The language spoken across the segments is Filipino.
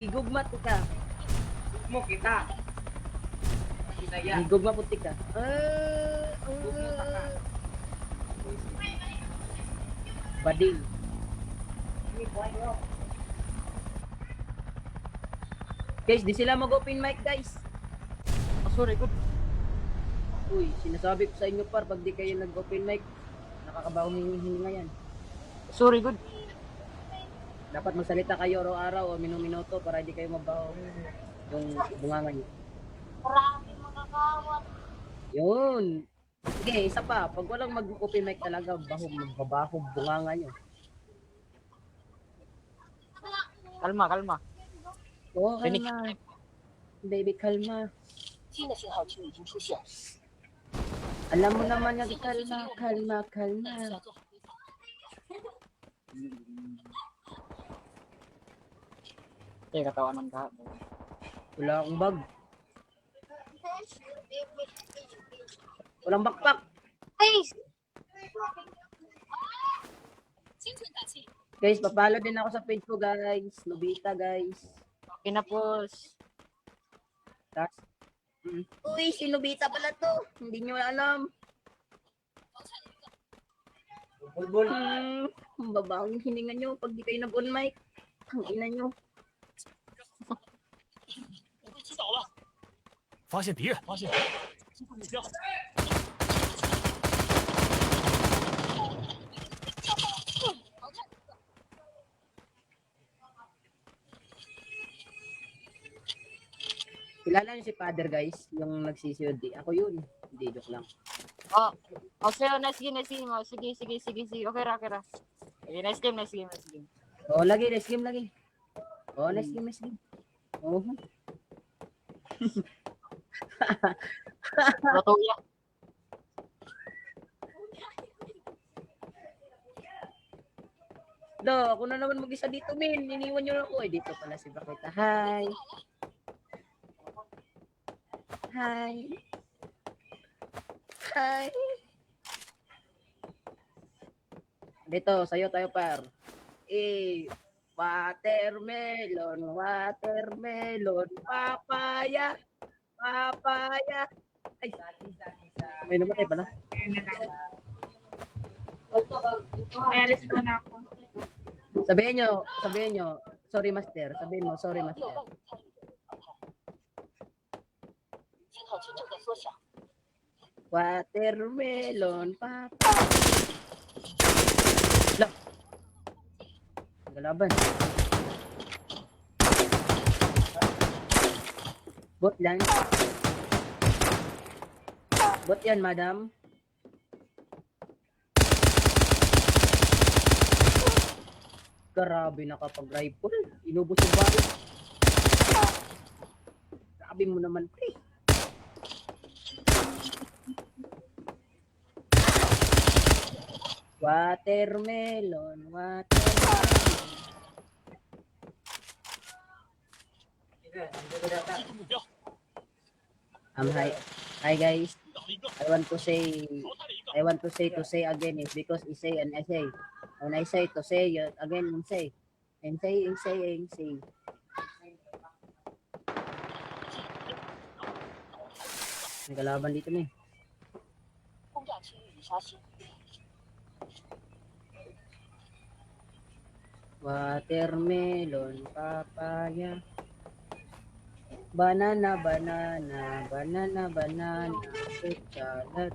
Igugma ti ka. mo kita. Kita yan. Igugma puti ka. Ah, ka. ah. Bading. Guys, di sila mag-open mic, guys. Oh, sorry, good. Uy, sinasabi ko sa inyo par, pag di kayo nag-open mic, nakakabaho hininga yan. Sorry, good dapat magsalita kayo araw-araw o minuminuto para hindi kayo mabaho yung bunganga nyo. Marami magkakawat. Yun. Sige, okay, isa pa. Pag walang mag-open mic talaga, baho, magbabaho bunganga nyo. Kalma, kalma. Oo, oh, kalma. Baby, kalma. Alam mo naman yung kalma, kalma, kalma. Ito yung katawan ng kahapon. Wala akong bag. Walang backpack. Ay! Guys, papalo din ako sa page ko, guys. Nobita, guys. Okay na po. Tapos, mm. Uy, si Nobita pala to. Hindi nyo alam. Bulbul. Mm, babaw yung hininga nyo pag di kayo nag-on mic. Ang ina nyo. 知道了，发现敌人，发现击中目标。 Kilala nyo si Father, guys. Yung nagsisiyod. Ako yun. Hindi, joke lang. Oh, oh, sa'yo, nice game, nice game. Oh, sige, sige, sige, sige. Okay ra, okay ra. Okay, nice game, nice game, nice game. Oo, lagi. Nice game, lagi. Oo, nice game, nice game. Oo. Rotuya. Do, ako na naman mag-isa dito, min. Iniwan nyo na ako. Eh, dito pala si Bakita. Hi. Hi. Hi. Dito, sa'yo tayo, par. Eh, Watermelon, watermelon, papaya, papaya. Ay, may namatay pala. Ay, alis na ako. Sabihin nyo, sabihin nyo, sorry master, sabihin mo, sorry master. Watermelon, papaya. Lah, Galaban. Bot lang. Bot yan, madam. Grabe nakapag-rifle. Inubos yung baril. Grabe mo naman, pre. Watermelon, watermelon. Um, hi, hi guys. I want to say, I want to say to say again is because I say and I say. When I say to say again and say. And say and say and say. May kalaban dito na eh. Watermelon, papaya. Banana, banana, banana, banana, fruit salad.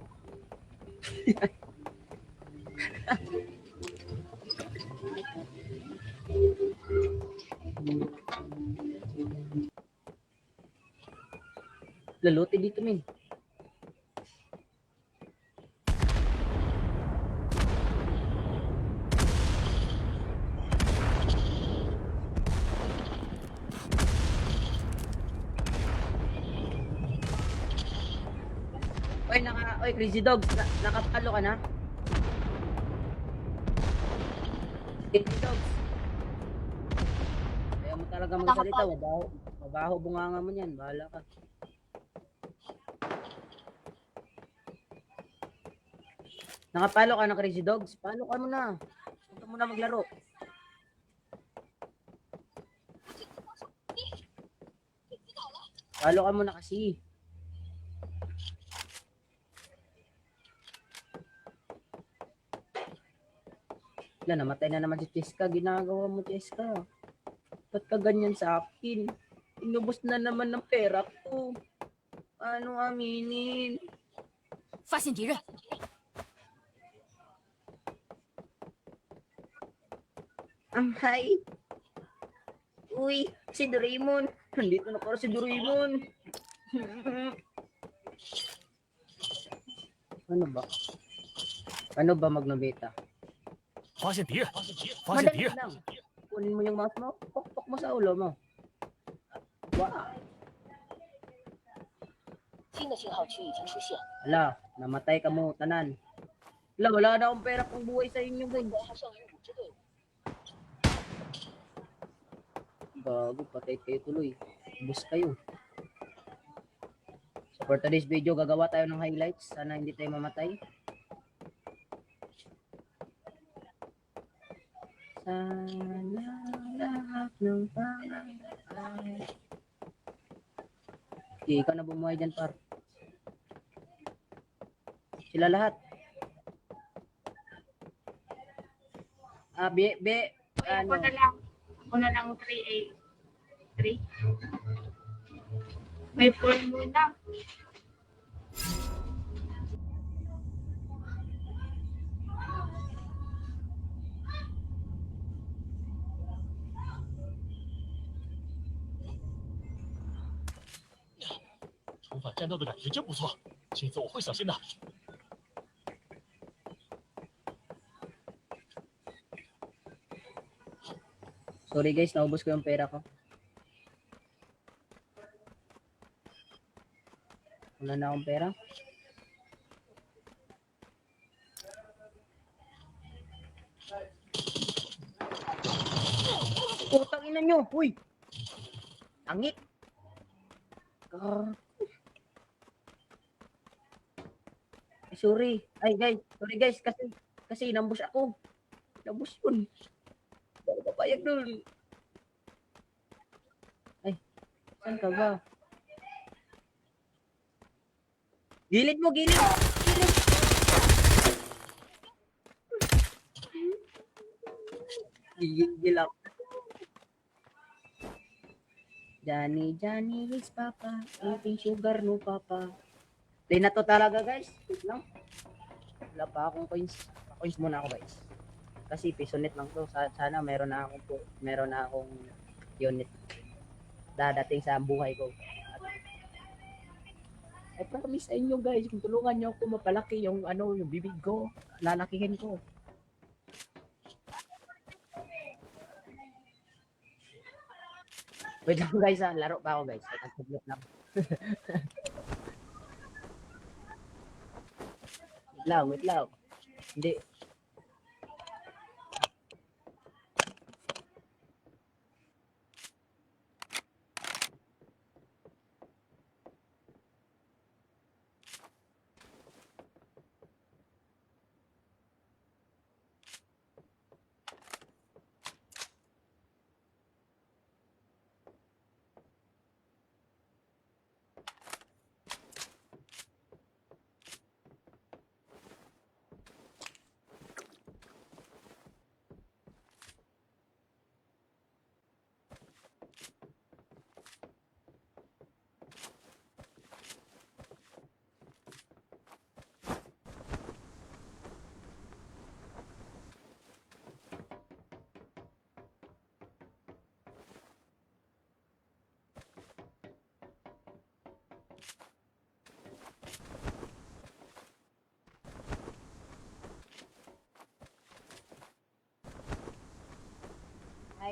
Lalote dito, min. Oy, Crazy Dog, na, nakapalo ka na? Crazy Dogs. Ayaw mo talaga magsalita, mabaho, mabaho bunganga mo niyan, bahala ka. Nakapalo ka na Crazy Dogs? Palo ka mo na. Huwag ka muna maglaro. Follow ka muna kasi. Wala, namatay na naman si Cheska. Ginagawa mo, Cheska. Ba't ka ganyan sa akin? Inubos na naman ng pera ko. Ano aminin? 发现敌人， Amhay. Uy, si Doraemon. Nandito na pala si Doraemon. ano ba? Ano ba magnobeta? 发现敌人，发现敌 Madali 人， lang. Kunin mo yung mouse mo, pokpok mo sa ulo mo. Wow. 新的信号区已经出现， Ala, namatay ka mo, tanan. Ala, wala na akong pera pang buhay sa inyo, guys. 国还剩余五支队伍。 Bago, patay kayo tuloy. Bus kayo. So for today's video, gagawa tayo ng highlights. Sana hindi tayo mamatay. Sana lahat ng pangarap. Okay, ikaw na bumuhay dyan, par. Sila lahat. Ah, be, be, Ako ano, na lang. Ako na lang 3A. 3. May 4 muna. 重返战斗的感觉真不错，这次我会小心的。 Sorry guys, naubos ko yung pera ko. Wala na akong pera. Putang ina nyo! Uy! Angit! Kar... Sorry. Ay, guys. Sorry, guys. Kasi, kasi inambush ako. Inambush yun. Hindi ako papayag dun. Ay, saan ka ba? Gilid mo, gilid! Gilid! Gigil ako. Johnny, Johnny, his papa, eating sugar no papa. Play na to talaga guys. Wait lang. Wala pa akong coins. Coins muna ako guys. Kasi pisonet lang to. Sa- Sana meron na akong po- meron na akong unit dadating sa buhay ko. I promise sa inyo guys, kung tulungan nyo ako mapalaki yung ano, yung bibig ko, lalakihin ko. Wait lang guys, ah. laro pa ako guys. Nagsablot lang. wait lang, wait lang.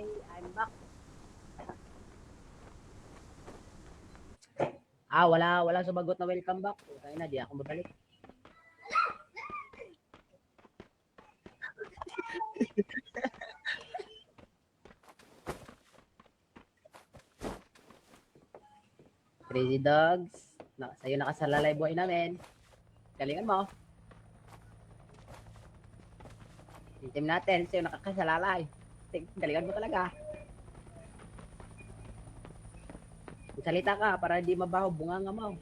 I'm back. Ah, wala, wala sumagot na welcome back. Kaya na, di ako babalik. Crazy Dogs. Na, sa'yo nakasalalay buhay namin. Galingan mo. Team natin, sa'yo nakakasalalay. Galingan mo talaga. Salita ka para di mabaho bunganga mo.